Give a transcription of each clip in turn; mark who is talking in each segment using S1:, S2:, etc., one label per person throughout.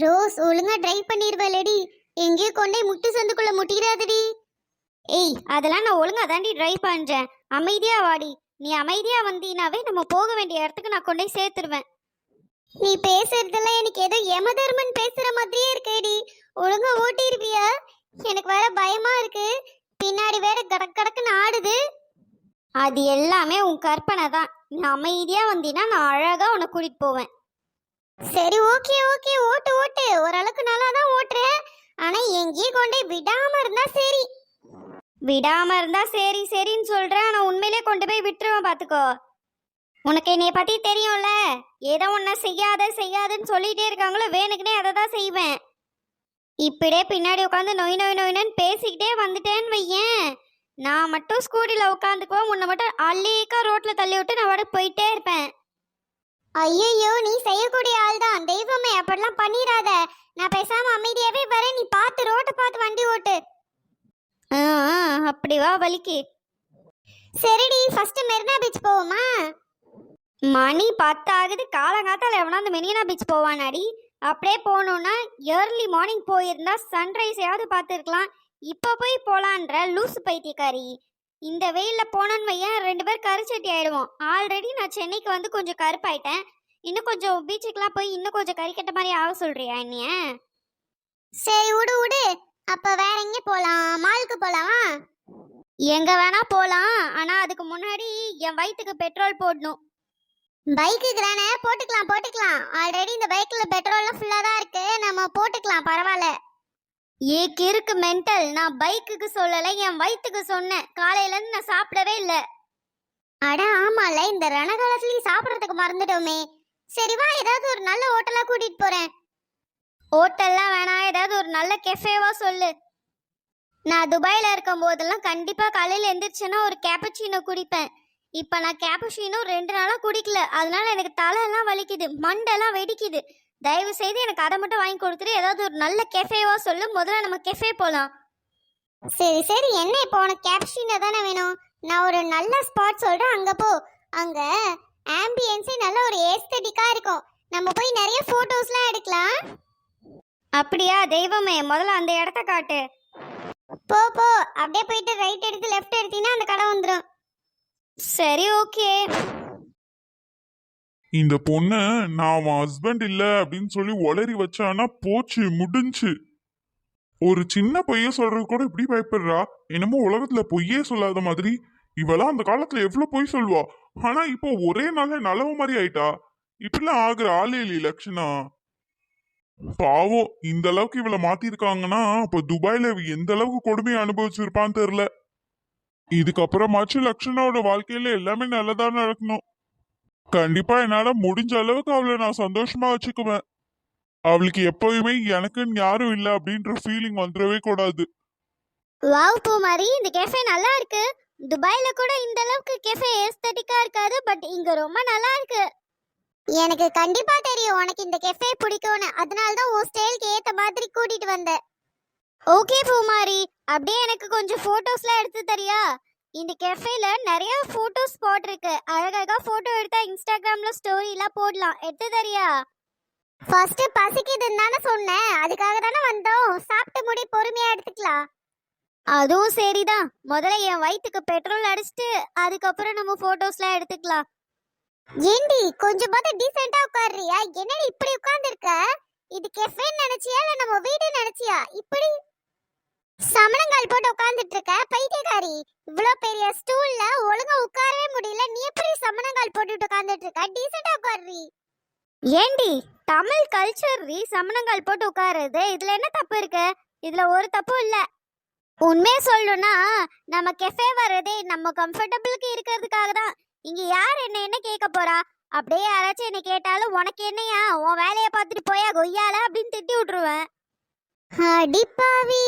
S1: Rose ஒழுங்கா drive பண்ணிருவலடி எங்கேயோ கொண்டே முட்டு சந்துக்குள்ள முட்டிடாதடி
S2: ஏய் அதெல்லாம் நான் ஒழுங்கா தாண்டி டிரைவ் பண்றேன். அமைதியா வாடி. நீ அமைதியா வந்தீனாவே நம்ம போக வேண்டிய இடத்துக்கு நான் கொண்டே சேர்த்துருவேன்.
S1: நீ பேசுறதெல்லாம் எனக்கு ஏதோ யமதர்மன் பேசுற மாதிரியே இருக்கேடி. ஒழுங்கா ஓட்டிருவியா? எனக்கு வேற பயமா இருக்கு. பின்னாடி வேற கடக் கடக்குன்னு ஆடுது.
S2: அது எல்லாமே உன் கற்பனை தான். நீ அமைதியா வந்தீனா நான் அழகா உன்னை கூட்டிட்டு போவேன்.
S1: சரி ஓகே ஓகே. ஓட்டு ஓட்டு. ஓரளவுக்கு நல்லா தான் ஓட்டுறேன். ஆனா எங்கேயும் கொண்டே விடாம இருந்தா சரி.
S2: விடாம இருந்தா சரி சரின்னு சொல்றேன். ஆனா உண்மையிலே கொண்டு போய் விட்டுருவேன் பாத்துக்கோ. உனக்கு என்னைய பத்தி தெரியும்ல? ஏதோ ஒன்ன செய்யாத செய்யாதுன்னு சொல்லிட்டே இருக்காங்களோ வேணுக்குனே அதை தான் செய்வேன். இப்படியே பின்னாடி உட்காந்து நொய் நொய் நொய்னு பேசிக்கிட்டே வந்துட்டேன்னு வையேன். நான் மட்டும் ஸ்கூட்டியில் உட்காந்துக்குவோம் உன்னை மட்டும் அள்ளிக்கா ரோட்டில் தள்ளி விட்டு நான் வாடகை போயிட்டே இருப்பேன்.
S1: ஐயையோ நீ செய்யக்கூடிய ஆள் தான் தெய்வமே அப்படிலாம் பண்ணிடாத. நான் பேசாம அமைதியாவே வரேன். நீ பார்த்து ரோட்டை பார்த்து வண்டி ஓட்டு.
S2: ஆ, ஆ, அப்படி வா வலிக்கு.
S1: சரிடி ஃபர்ஸ்ட் மெரினா பீச் போவோமா?
S2: மணி பத்தாகுது. காலங்காத்தால எவனாவது மெரினா பீச் போவானாடி? அப்படியே போகணுன்னா ஏர்லி மார்னிங் போயிருந்தா சன்ரைஸையாவது பார்த்துருக்கலாம். இப்போ போய் போலான்ற லூசு பைத்தியக்காரி. இந்த வெயிலில் போனோன்னு வையன் ரெண்டு பேர் கருச்சட்டி ஆயிடுவோம். ஆல்ரெடி நான் சென்னைக்கு வந்து கொஞ்சம் கருப்பாயிட்டேன். இன்னும் கொஞ்சம் பீச்சுக்கெலாம் போய் இன்னும் கொஞ்சம் கறிக்கட்ட மாதிரி ஆக சொல்றியா என்னைய?
S1: சரி விடு விடு அப்போ வேற எங்கே போகலாம் மாலுக்கு போகலாமா
S2: எங்க வேணா போகலாம் ஆனால் அதுக்கு முன்னாடி என் வயிற்றுக்கு பெட்ரோல் போடணும்.
S1: பைக்குக்கு தானே? போட்டுக்கலாம் போட்டுக்கலாம். ஆல்ரெடி இந்த பைக்கில் பெட்ரோல்லாம் ஃபுல்லாக தான் இருக்குது நம்ம போட்டுக்கலாம் பரவாயில்ல.
S2: ஏக்கு இருக்கு மென்டல் நான் பைக்குக்கு சொல்லலை என் வயிற்றுக்கு சொன்னேன். காலையிலேருந்து நான் சாப்பிடவே இல்லை.
S1: அட ஆமால இந்த ரணகாலத்துலயும் சாப்பிடறதுக்கு மறந்துட்டோமே. சரி வா ஏதாவது ஒரு நல்ல ஹோட்டலா கூட்டிட்டு போறேன்.
S2: ஹோட்டல்லாம் வேணாம் ஏதாவது ஒரு நல்ல கெஃபேவா சொல்லு. நான் துபாயில் இருக்கும் போதெல்லாம் கண்டிப்பாக காலையில் எந்திரிச்சேன்னா ஒரு கேப்பச்சினோ குடிப்பேன். இப்போ நான் கேப்பச்சினோ ரெண்டு நாளாக குடிக்கல. அதனால எனக்கு தலையெல்லாம் வலிக்குது மண்டெல்லாம் வெடிக்குது. தயவு செய்து எனக்கு அதை மட்டும் வாங்கி கொடுத்துட்டு ஏதாவது ஒரு நல்ல கெஃபேவா சொல்லு. முதல்ல நம்ம கெஃபே போகலாம்
S1: சரி சரி. என்ன இப்போ உனக்கு கேப்ஷினா தானே வேணும்? நான் ஒரு நல்ல ஸ்பாட் சொல்றேன். அங்க போ. அங்க ஆம்பியன்ஸே நல்ல ஒரு ஏஸ்தட்டிக்கா இருக்கும். நம்ம போய் நிறைய போட்டோஸ்லாம் எடுக்கலாம்.
S2: அப்படியா? தெய்வமே முதல்ல அந்த இடத்த காட்டு.
S1: போ போ. அப்படியே போயிட்டு ரைட் எடுத்து லெஃப்ட் எடுத்தீங்கன்னா அந்த கடை வந்துடும்
S2: சரி ஓகே
S3: இந்த பொண்ணை நான் அவன் ஹஸ்பண்ட் இல்ல அப்படின்னு சொல்லி ஒளரி வச்சானா போச்சு முடிஞ்சு. ஒரு சின்ன பொய்ய சொல்றது கூட இப்படி பயப்படுறா? என்னமோ உலகத்துல பொய்யே சொல்லாத மாதிரி. இவெல்லாம் அந்த காலத்துல எவ்வளவு பொய் சொல்லுவா? ஆனா இப்போ ஒரே நாள்ல நல்லவ மாதிரி ஆயிட்டா? இப்படிலாம் ஆகுற ஆளே இல்லை லட்சணா பாவம் இந்த அளவுக்கு இவளை மாத்திருக்காங்கன்னா அப்ப துபாயில எந்த அளவுக்கு கொடுமையை அனுபவிச்சிருப்பான்னு தெரியல. இதுக்கப்புறமாச்சும் லக்ஷனாவோட வாழ்க்கையில எல்லாமே நல்லதா நடக்கணும். கண்டிப்பா என்னால முடிஞ்ச அளவுக்கு அவளை நான் சந்தோஷமா வச்சுக்குவேன். அவளுக்கு எப்பவுமே எனக்குன்னு யாரும் இல்ல அப்படின்ற ஃபீலிங் வந்துடவே கூடாது.
S2: வாவ் பூமாரி இந்த கேஃபே நல்லா இருக்கு. துபாயில கூட இந்த அளவுக்கு கேஃபே ஏஸ்தட்டிக்கா இருக்காது பட் இங்க ரொம்ப நல்லா இருக்கு.
S1: எனக்கு கண்டிப்பா தெரியும் உனக்கு இந்த கேஃபே பிடிக்கும்னு. அதனால தான் உன் ஸ்டைலுக்கு ஏத்த மாதிரி கூட்டிட்டு வந்தேன்.
S2: ஓகே பூமாரி. அப்படியே எனக்கு கொஞ்சம் போட்டோஸ்லாம் எடுத்து தரியா? இந்த கெஃபேல நிறைய போட்டோ ஸ்பாட் இருக்கு அழகழகா போட்டோ எடுத்தா இன்ஸ்டாகிராம்ல ஸ்டோரிலாம் போடலாம். எடுத்து தரியா
S1: ஃபர்ஸ்ட் பசிக்குதுன்னு தானே சொன்னேன். அதுக்காக தானே வந்தோம். சாப்பிட்டு முடி பொறுமையா எடுத்துக்கலாம்.
S2: அதுவும் சரிதான். முதல்ல என் வயிற்றுக்கு பெட்ரோல் அடிச்சிட்டு அதுக்கப்புறம் நம்ம போட்டோஸ்லாம் எடுத்துக்கலாம்.
S1: ஏண்டி கொஞ்சம் பார்த்து டீசெண்டா உட்காருறியா? என்னடி இப்படி உட்காந்துருக்க இது கெஃபேன்னு நினைச்சியா? இல்ல நம்ம வீடு நினைச்சியா? இப்படி சமணங்கால் போட்டு உட்கார்ந்துட்டு இருக்க பைத்தியக்காரி. இவ்ளோ பெரிய ஸ்டூல்ல ஒழுங்கா உட்காரவே முடியல. நீ எப்படி சமணங்கால் போட்டுட்டு உட்கார்ந்துட்டு இருக்க டீசெண்டா உட்காருறி.
S2: ஏண்டி தமிழ் கல்ச்சர் ரீ சமணங்கால் போட்டு உட்காருது இதுல என்ன தப்பு இருக்கு? இதுல ஒரு தப்பும் இல்ல. உண்மையை சொல்லணும்னா நம்ம கெஃபே வர்றதே நம்ம கம்ஃபர்டபுளுக்கு இருக்கிறதுக்காக தான். இங்க யார் என்ன என்ன கேட்க போறா? அப்படியே யாராச்சும் என்ன கேட்டாலும் உனக்கு என்னையா? உன் வேலையை பார்த்துட்டு போயா? கொய்யால? அப்படின்னு திட்டி விட்டுருவேன்.
S1: அடிப்பாவி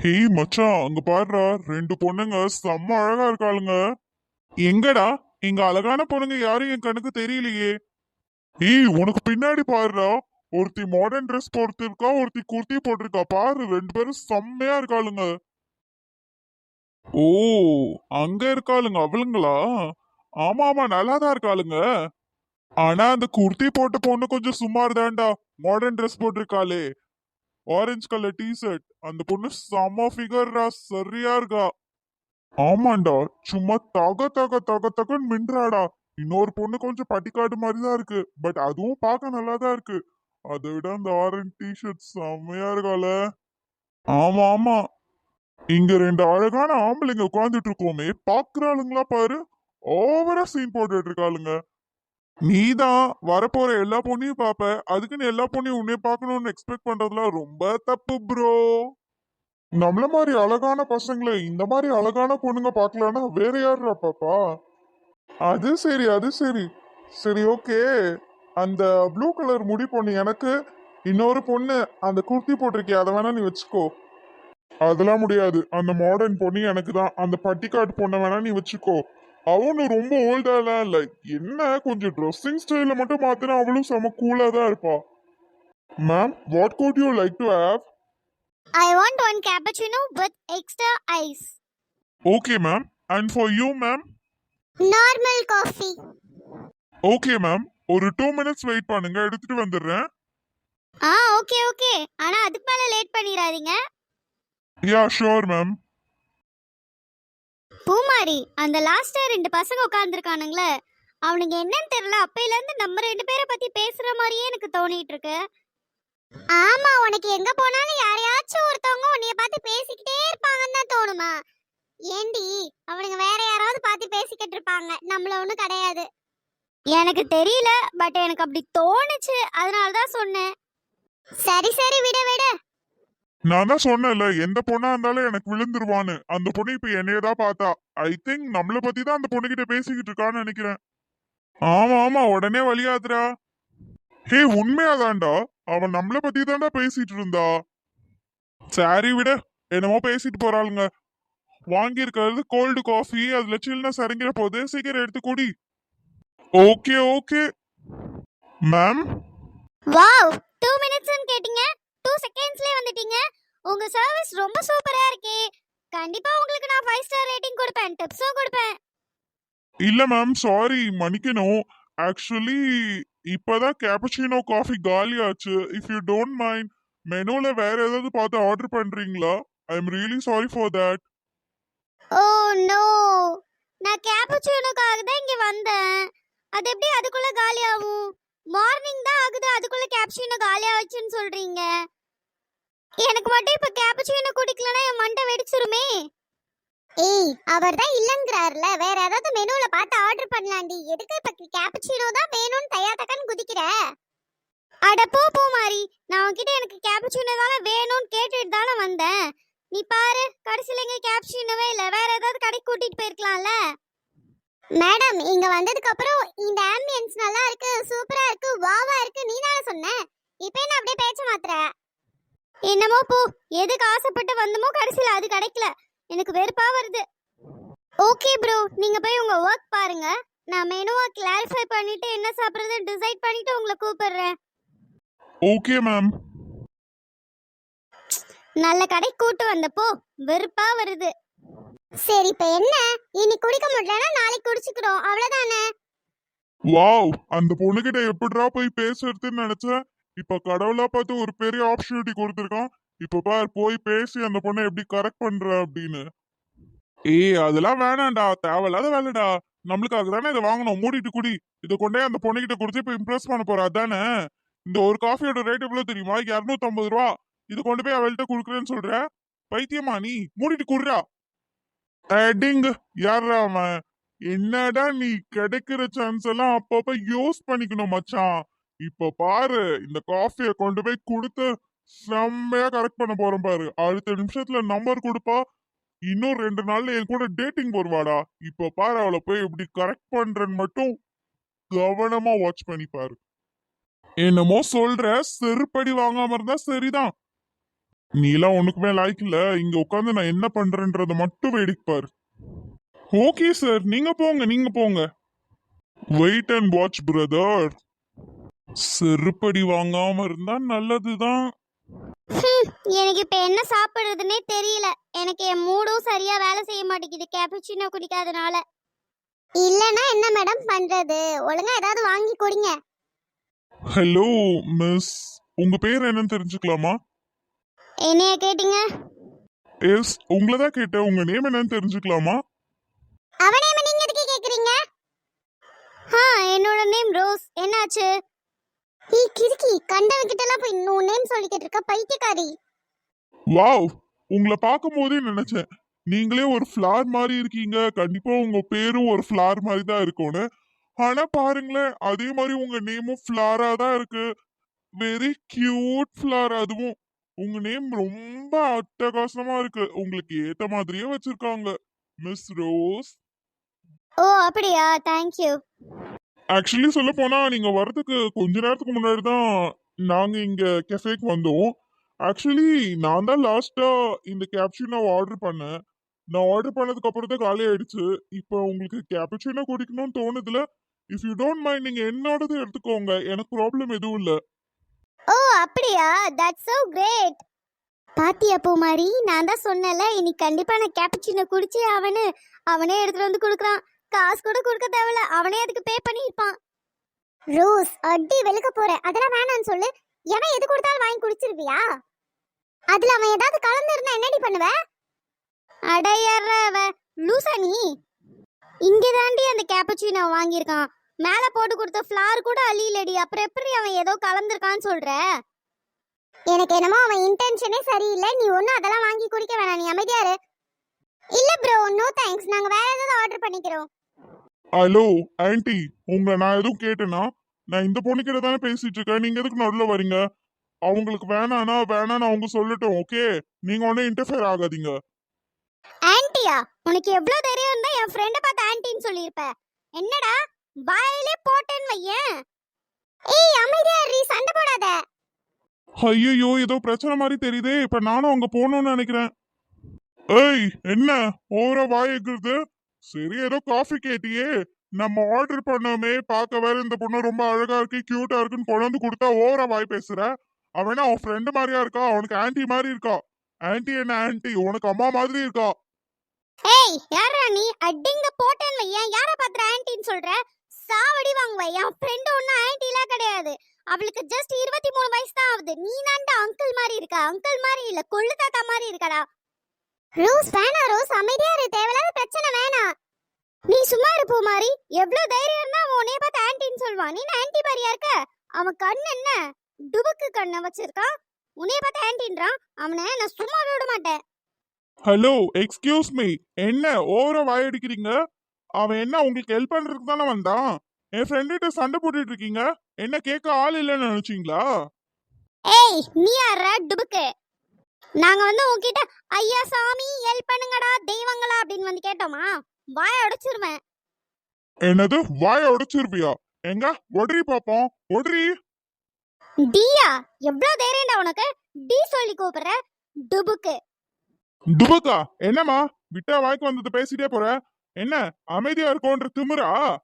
S3: ஹேய் மச்சான் அங்க பாருடா ரெண்டு பொண்ணுங்க செம்ம அழகா இருக்காளுங்க. எங்கடா? இங்க அழகான பொண்ணுங்க யாரும் என் கண்ணுக்கு தெரியலையே. ஏய் உனக்கு பின்னாடி பாருடா. ஒருத்தி மாடர்ன் ட்ரெஸ் போட்டிருக்கா ஒருத்தி குர்த்தி போட்டிருக்கா. பாரு ரெண்டு பேரும் செம்மையா இருக்காளுங்க. ஓ அங்க இருக்காளுங்க அவளுங்களா? ஆமா ஆமா நல்லா தான் இருக்காளுங்க. ஆனா அந்த குர்த்தி போட்ட பொண்ணு கொஞ்சம் சுமார் தான்டா மாடர்ன் ட்ரெஸ் போட்டிருக்காளே. ஆரஞ்சு கலர் டிஷர்ட் அந்த பொண்ணு செம ஃபிகர்ரா சரியா இருக்கா. ஆமாண்டா சும்மா தக தக தக தகன்னு மின்றாடா. இன்னொரு பொண்ணு கொஞ்சம் பட்டிக்காடு மாதிரி தான் இருக்கு. பட் அதுவும் பார்க்க நல்லா தான் இருக்கு. அதை விட அந்த ஆரஞ்சு டிஷர்ட் செம்மையா இருக்கால ஆமா ஆமா. இங்க ரெண்டு அழகான ஆம்பளைங்க உட்காந்துட்டு இருக்கோமே. பாக்குறாளுங்களா பாரு. ஓவரா சீன் போட்டுட்டு இருக்காளுங்க. நீதான் வரப்போற எல்லா பொண்ணையும் பாப்ப அதுக்குன்னு எல்லா பொண்ணையும் உன்னைய பார்க்கணும்னு எக்ஸ்பெக்ட் பண்றதுல ரொம்ப தப்பு ப்ரோ நம்மள மாதிரி அழகான பசங்களை இந்த மாதிரி அழகான பொண்ணுங்க பார்க்கலன்னா வேற யாருடா பாப்பா? அது சரி அது சரி. சரி ஓகே அந்த ப்ளூ கலர் முடி பொண்ணு எனக்கு. இன்னொரு பொண்ணு அந்த குர்த்தி போட்டிருக்கே அதை வேணா நீ வச்சுக்கோ. அதெல்லாம் முடியாது. அந்த மாடர்ன் பொண்ணு எனக்கு தான். அந்த பட்டிக்காட்டு பொண்ணை வேணா நீ வச்சுக்கோ. அவனும் ரொம்ப ஓல்டாலாம் இல்லை என்ன? கொஞ்சம் ட்ரெஸ்ஸிங் ஸ்டைல மட்டும் மாத்தினா அவளும் செம கூலா தான் இருப்பா. Ma'am what would you like to have
S1: I want one cappuccino with extra ice
S3: okay ma'am and for you ma'am
S1: normal coffee
S3: okay ma'am ஒரு டூ மினிட்ஸ் வெயிட் பண்ணுங்க. எடுத்துட்டு வந்துடுறேன்.
S1: ஆ ஓகே ஓகே ஆனா அதுக்கு மேல லேட் பண்ணிராதீங்க
S3: யா ஷோர் மேம்
S1: பூமாரி அந்த லாஸ்டா ரெண்டு பசங்க உட்காந்துருக்கானுங்களே அவனுக்கு என்னன்னு தெரியல அப்பையில இருந்து நம்ம ரெண்டு பேரை பத்தி பேசுற மாதிரியே எனக்கு தோணிட்டு இருக்கு ஆமா உனக்கு எங்க போனாலும் யாரையாச்சும் ஒருத்தவங்க உன்னைய பார்த்து பேசிக்கிட்டே இருப்பாங்கன்னு தான் தோணுமா? ஏண்டி அவனுங்க வேற யாராவது பார்த்து பேசிக்கிட்டு இருப்பாங்க. நம்மள ஒண்ணும் கிடையாது. எனக்கு தெரியல பட் எனக்கு அப்படி தோணுச்சு. அதனால தான் சொன்னேன். சரி சரி விட விட.
S3: நான் தான் சொன்னேன்ல எந்த பொண்ணா இருந்தாலும் எனக்கு விழுந்துருவான்னு. அந்த பொண்ணு இப்ப என்னைய தான் பார்த்தா. ஐ திங்க் நம்மள பத்தி தான் அந்த பொண்ணுகிட்ட பேசிக்கிட்டு இருக்கான்னு நினைக்கிறேன். ஆமா ஆமா உடனே வழியாதுடா ஹே உண்மையாதான்டா. அவன் நம்மள பத்தி தான்டா பேசிட்டு இருந்தா. சரி விட என்னமோ பேசிட்டு போறாளுங்க. வாங்கியிருக்கிறது கோல்டு காஃபி அதுல சில்னஸ் இறங்கிற போது சீக்கிரம் எடுத்து குடி. Okay okay ma'am
S1: wow two மினிட்ஸ்னு கேட்டிங்க. டூ செகண்ட்ஸ்லேயே வந்துட்டீங்க. உங்க சர்வீஸ் ரொம்ப சூப்பரா இருக்கே. கண்டிப்பா உங்களுக்கு நான் ஃபைவ் ஸ்டார் ரேட்டிங் கொடுப்பேன். டிப்ஸும் கொடுப்பேன்.
S3: இல்ல மேம் சாரி மன்னிக்கணும். ஆக்சுவலி இப்பதான் கேப்பச்சினோ காஃபி காலி ஆச்சு. இஃப் யூ டோன்ட் மைண்ட் மெனுல வேற ஏதாவது பார்த்து ஆர்டர் பண்றீங்களா? I am really sorry for that
S1: oh no நான் கேப்புச்சினோக்காக தான் இங்க வந்தேன். அது எப்படி அதுக்குள்ள காலி ஆகும்? மார்னிங் தான் ஆகுது. அதுக்குள்ள கேப்சினோ காலியாக ஆச்சுன்னு சொல்றீங்க. எனக்கு மட்டும் இப்ப கேப்புச்சினோ குடிக்கலனா என் மண்டை வெடிச்சிருமே. ஏய் அவர் தான் இல்லைங்கிறாருல. வேற ஏதாவது மெனுல பார்த்து ஆர்டர் பண்ணலாம்டி எதுக்கு இப்ப கேப்புச்சினோ தான் வேணும்னு தயா தக்கன்னு குதிக்கிற? அட போ போ மாறி. நான் உன்கிட்ட எனக்கு கேப்புச்சினோ தானே வேணும்னு கேட்டுட்டு தானே வந்தேன். நீ பாரு கடைசியில இங்க கேப்ஷனவே இல்ல. வேற ஏதாவது கடைக்கு கூட்டிட்டு போயிருக்கலாம்ல. மேடம் இங்க வந்ததுக்கு அப்புறம் இந்த ஆம்பியன்ஸ் நல்லா இருக்கு சூப்பரா இருக்கு வாவா இருக்கு நீ தானே சொன்ன? இப்போ என்ன அப்படியே பேச்ச மாத்துற. என்னமோ போ எதுக்கு ஆசைப்பட்டு வந்தமோ கடைசியில அது கிடைக்கல. எனக்கு வெறுப்பா வருது. ஓகே ப்ரோ நீங்க போய் உங்க ஒர்க் பாருங்க. நான் மெனுவை கிளாரிஃபை பண்ணிட்டு என்ன சாப்பிடுறது டிசைட் பண்ணிட்டு உங்களை கூப்பிடுறேன்.
S3: ஓகே மேம்
S1: நல்ல கடை கூட்டு வந்தப்போ வெறுப்பா வருது. சரி இப்ப என்ன? இனி குடிக்க முடியலன்னா நாளைக்கு குடிச்சுக்கிறோம். அவ்வளவுதானே?
S3: வாவ் அந்த பொண்ணுகிட்ட எப்படிடா போய் பேசுறதுன்னு நினைச்சேன். இப்ப கடவுளா பார்த்து ஒரு பெரிய ஆப்பர்ச்சுனிட்டி கொடுத்துருக்கான். இப்ப பார் போய் பேசி அந்த பொண்ணை எப்படி கரெக்ட் பண்ற அப்படின்னு. ஏய் அதெல்லாம் வேணாம்டா. தேவையில்லாத வேலைடா. நம்மளுக்காக தானே இதை வாங்கணும். மூடிட்டு குடி. இதை கொண்டே அந்த பொண்ணுகிட்ட கொடுத்து இப்ப இம்ப்ரெஸ் பண்ண போற. அதானே? இந்த ஒரு காஃபியோட ரேட் எவ்வளவு தெரியுமா? இரநூத்தம்பது ரூபா. இது கொண்டு போய் அவள்கிட்ட குடுக்குறேன்னு சொல்ற? பைத்தியமா நீ? மூடிட்டு குடுறா. அடிங்க. யாரா அவன்? என்னடா நீ கிடைக்கிற சான்ஸ் எல்லாம் அப்பப்ப யூஸ் பண்ணிக்கணும் மச்சான். இப்ப பாரு இந்த காஃபிய கொண்டு போய் கொடுத்து செம்மையா கரெக்ட் பண்ண போறோம் பாரு. அடுத்த நிமிஷத்துல நம்பர் கொடுப்பா. இன்னும் ரெண்டு நாள்ல என் கூட டேட்டிங் வருவாடா. இப்ப பாரு அவளை போய் எப்படி கரெக்ட் பண்றேன்னு மட்டும் கவனமா வாட்ச் பண்ணி பாரு. என்னமோ சொல்ற செருப்படி வாங்காம இருந்தா சரிதான். நீலாம் ஒண்ணுக்குமே லாய்க்கு இல்ல இங்க உட்காந்து நான் என்ன பண்றேன்றத மட்டும் வேடிக்கை பாரு. ஓகே சார் நீங்க போங்க நீங்க போங்க. வெயிட் அண்ட் வாட்ச் பிரதர் செருப்படி வாங்காம இருந்தா நல்லதுதான்.
S1: எனக்கு இப்ப என்ன சாப்பிடுறதுனே தெரியல. எனக்கு என் மூடும் சரியா வேலை செய்ய மாட்டேங்குது. கேப்புச்சினோ குடிக்காதனால. இல்லனா என்ன மேடம் பண்றது? ஒழுங்கா ஏதாவது வாங்கி குடிங்க.
S3: ஹலோ மிஸ் உங்க பேர் என்னன்னு தெரிஞ்சுக்கலாமா?
S2: என்னைய கேட்டீங்க?
S3: எஸ் உங்களை தான் கேட்டேன். உங்க நேம் என்னன்னு தெரிஞ்சுக்கலாமா?
S1: அவனே நீங்க எதுக்கு கேக்குறீங்க?
S2: ஆ என்னோட நேம் ரோஸ். என்னாச்சு?
S1: ஏய் கிறுக்கி. கண்டவன் கிட்ட எல்லாம் போய் இன்னும் நேம் சொல்லிக்கிட்டு இருக்க பைத்தியக்காரி.
S3: வாவ் உங்களை பார்க்கும் போதே நினைச்சேன். நீங்களே ஒரு ஃப்ளார் மாதிரி இருக்கீங்க. கண்டிப்பா உங்க பேரும் ஒரு ஃப்ளார் மாதிரி தான் இருக்கும்னு. ஆனா பாருங்களேன் அதே மாதிரி உங்க நேமும் ஃப்ளாரா தான் இருக்கு. வெரி கியூட் ஃப்ளார் அதுவும் உங்க நேம் ரொம்ப அட்டகாசமா இருக்கு. உங்களுக்கு ஏத்த மாதிரியே வச்சிருக்காங்க. மிஸ் ரோஸ்
S2: ஓ அப்படியா? தேங்க்யூ
S3: ஆக்சுவலி சொல்ல போனா நீங்க வர்றதுக்கு கொஞ்ச நேரத்துக்கு முன்னாடி தான் நாங்க இங்க கெஃபேக்கு வந்தோம். ஆக்சுவலி நான் தான் லாஸ்டா இந்த கேப்சூனோ ஆர்டர் பண்ணேன். நான் ஆர்டர் பண்ணதுக்கு அப்புறம் தான் காலி ஆயிடுச்சு. இப்போ உங்களுக்கு கேப்சூனோ குடிக்கணும்னு தோணுதுல இஃப் யூ டோன்ட் மைண்ட் நீங்க என்னோடது எடுத்துக்கோங்க. எனக்கு ப்ராப்ளம் எதுவும் இல்ல.
S2: ஓ அப்படியா? தட்ஸ் சோ கிரேட் பாத்தியா பூமாரி நான் தான் சொன்னல இன்னைக்கு கண்டிப்பா நான் கேப்புச்சினோ குடிச்சே அவனு அவனே எடுத்துட்டு வந்து கொடுக்குறான். காசு கூட கொடுக்க தேவையில்ல. அவனே அதுக்கு பே பண்ணிருப்பான்
S1: ரோஸ் அடி வெளுக்க போற. அதெல்லாம் வேணாம்னு சொல்லு. எவன் எது கொடுத்தாலும் வாங்கி குடிச்சிருவியா? அதுல அவன் ஏதாவது கலந்து இருந்தா என்னடி பண்ணுவ?
S2: அடையறவ லூசா நீ? இங்க தாண்டி அந்த கேப்பச்சினோ வாங்கியிருக்கான். மேல போட்டு கொடுத்த ஃப்ளார் கூட அழியலடி. அப்புறம் எப்படி அவன் ஏதோ கலந்துருக்கான்னு சொல்ற?
S1: எனக்கு என்னமோ அவன் இன்டென்ஷனே சரியில்லை. நீ ஒன்னும் அதெல்லாம் வாங்கி குடிக்க வேணாம். நீ அமைதியா இரு. இல்ல ப்ரோ நோ தேங்க்ஸ் நாங்க வேற ஏதாவது ஆர்டர் பண்ணிக்கிறோம்.
S3: ஹலோ ஆன்ட்டி உங்களை நான் எதுவும் கேட்டேனா? நான் இந்த பொண்ணுக்கிட்ட தானே பேசிட்டு இருக்கேன். நீங்க எதுக்கு நடுவில் வரீங்க? அவங்களுக்கு வேணானா வேணான்னு அவங்க சொல்லட்டும் ஓகே நீங்க ஒன்னும் இன்டர்ஃபியர் ஆகாதீங்க.
S2: ஆன்ட்டியா உனக்கு எவ்வளவு தைரியம் இருந்தா என் ஃப்ரெண்ட பார்த்து ஆன்ட்டின்னு சொல்லியிருப்ப. என்னடா? வாயிலே போட்டேன்னு வையேன்.
S1: ஏய் அமைதியா இரு சண்டை போடாத.
S3: ஐயோ ஏதோ பிரச்சனை மாதிரி தெரியுதே இப்ப நானும் அங்க போகணும்னு நினைக்கிறேன். ஏய் என்ன? ஓவரா வாய் எகுறது சரி ஏதோ காஃபி கேட்டியே. நம்ம ஆர்டர் பண்ணோமே பார்க்க வேற இந்த பொண்ணு ரொம்ப அழகா இருக்கு கியூட்டா இருக்குன்னு கொண்டு கொடுத்தா ஓவரா வாய் பேசுற? அவனா அவன் ஃப்ரெண்டு மாதிரியா இருக்கா? அவனுக்கு ஆன்ட்டி மாதிரி இருக்கா? ஆன்ட்டி என்ன ஆன்ட்டி உனக்கு அம்மா மாதிரி இருக்கா?
S2: ஏய் யாரா நீ? அடிங்க போட்டேன்னு வையேன். யார பாத்துற ஆன்ட்டின்னு சொல்ற? சாவடி வாங்குவேன் என் ஃப்ரெண்டு ஒன்னும் ஆன்ட்டிலாம் கிடையாது. அவளுக்கு ஜஸ்ட் இருபத்தி மூணு வயசு தான் ஆகுது. நீ தான்டா அங்கிள் மாதிரி இருக்க. அங்கிள் மாதிரி இல்ல கொள்ளு தாத்தா மாதிரி இருக்கடா.
S1: ரோஸ் வேணா ரோஸ். அமைதியா இரு. தேவையில்லாத பிரச்சனை வேணாம்.
S2: நீ சும்மா இருப்போ மாதிரி எவ்வளோ தைரியம் இருந்தா அவன் உன்னைய பார்த்து ஆன்ட்டின்னு சொல்லுவான் நீ ஆன்ட்டி மாதிரியா இருக்க? அவன் கண் என்ன? டுபுக்கு கண்ணை வச்சிருக்கான். உன்னைய பார்த்து ஆன்ட்டின்றான் அவனை நான் சும்மா விட மாட்டேன்.
S3: ஹலோ எக்ஸ்கியூஸ் மீ என்ன ஓவரா வாயடிக்கிறீங்க அவன் என்ன உங்களுக்கு ஹெல்ப் பண்றதுக்கு தானே வந்தான்? என் ஃப்ரெண்டுகிட்ட சண்டை போட்டுட்டு இருக்கீங்க. என்ன கேட்க ஆள் இல்லைன்னு நினைச்சீங்களா?
S2: ஏய் நீ யாரா டுபுக்கு. நாங்க வந்து உன்கிட்ட ஐயா சாமி ஹெல்ப் பண்ணுங்கடா தெய்வங்களா? அப்படின்னு வந்து கேட்டோமா? வாய உடைச்சிருவேன்
S3: என்னது? வாய உடைச்சிருப்பியா? எங்க? ஒடரி பாப்போம். ஒடரி.
S2: டியா? எவ்வளவு தைரியம்டா உனக்கு. டி சொல்லி கூப்பிடுற. டுபுக்கு.
S3: துபக்கா என்னம்மா? விட்டா வாய்க்கு வந்தது பேசிட்டே போற. என்ன அமைதியா இருக்கோன்ற திமிரா?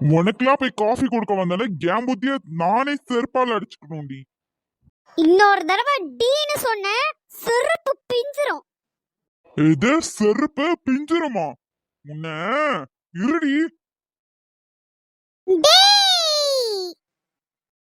S3: உனக்கெல்லாம் போய் காஃபி கொடுக்க வந்தாலே கேம் புத்திய நானே செருப்பால் அடிச்சுக்கணும்டி.
S2: இன்னொரு தடவை டீன்னு சொன்ன செருப்பு பிஞ்சிரும்.
S3: இது செருப்பு பிஞ்சிருமா? உன்ன இருடி.
S1: டேய்!